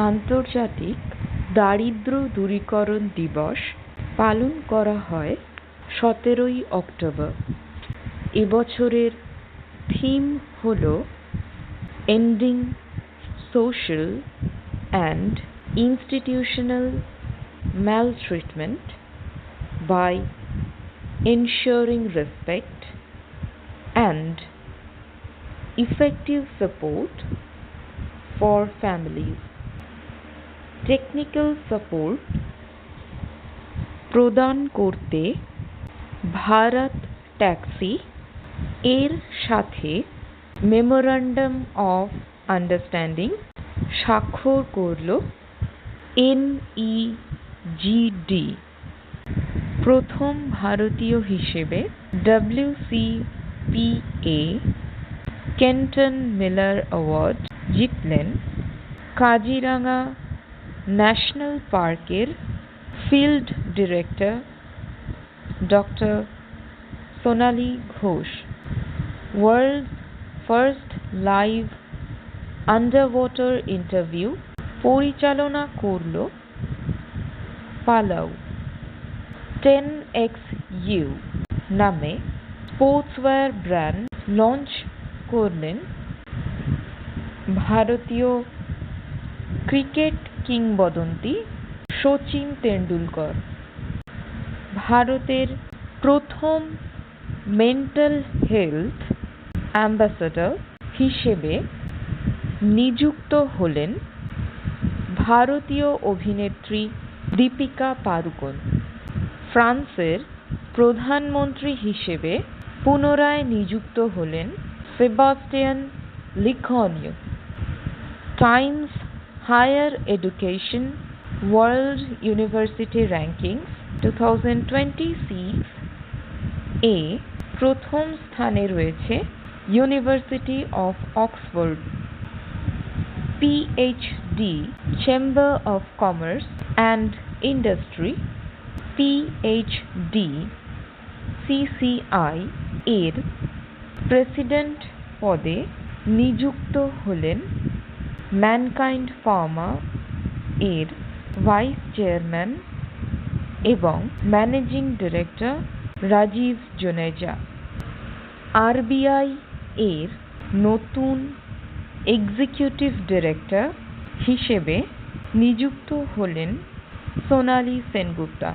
আন্তর্জাতিক দারিদ্র দূরীকরণ দিবস পালন করা হয় সতেরোই অক্টোবর এবছরের থিম হল ending social and institutional maltreatment by ensuring respect and effective support for families. Technical support প্রদান করতে ভারত ট্যাক্সি এর সাথে মেমোরান্ডাম অফ আন্ডারস্ট্যান্ডিং স্বাক্ষর করল এনইজিডি প্রথম ভারতীয় হিসেবে ডব্লিউসিপিএ কেন্টন মিলার অ্যাওয়ার্ড জিতলেন কাজিরাঙা ন্যাশনাল পার্কের field director doctor Sonali Ghosh. World first live under water interview পরিচালনা করল পালাউ টেন এক্স ইউ নামে স্পোর্টসওয়্যার ব্র্যান্ড লঞ্চ করলেন ভারতীয় ক্রিকেট কিংবদন্তি শচীন তেন্ডুলকর। ভারতের প্রথম মেন্টাল হেলথ অ্যাম্বাসাডর হিসেবে নিযুক্ত হলেন ভারতীয় অভিনেত্রী দীপিকা পাড়ুকোন। ফ্রান্সের প্রধানমন্ত্রী হিসেবে পুনরায় নিযুক্ত হলেন Sebastian লিখনীয়। Times University rankings two thousand twenty six এ প্রথম স্থানে রয়েছে University of Oxford PhD chamber of commerce and industry PhD CCI এর প্রেসিডেন্ট পদে নিযুক্ত হলেন ম্যানকাইন্ড ফার্মা এর ভাইস চেয়ারম্যান এবং managing director Rajiv Juneja. RBI এর নতুন এক্সিকিউটিভ ডিরেক্টর হিসেবে নিযুক্ত হলেন সোনালি সেনগুপ্তা।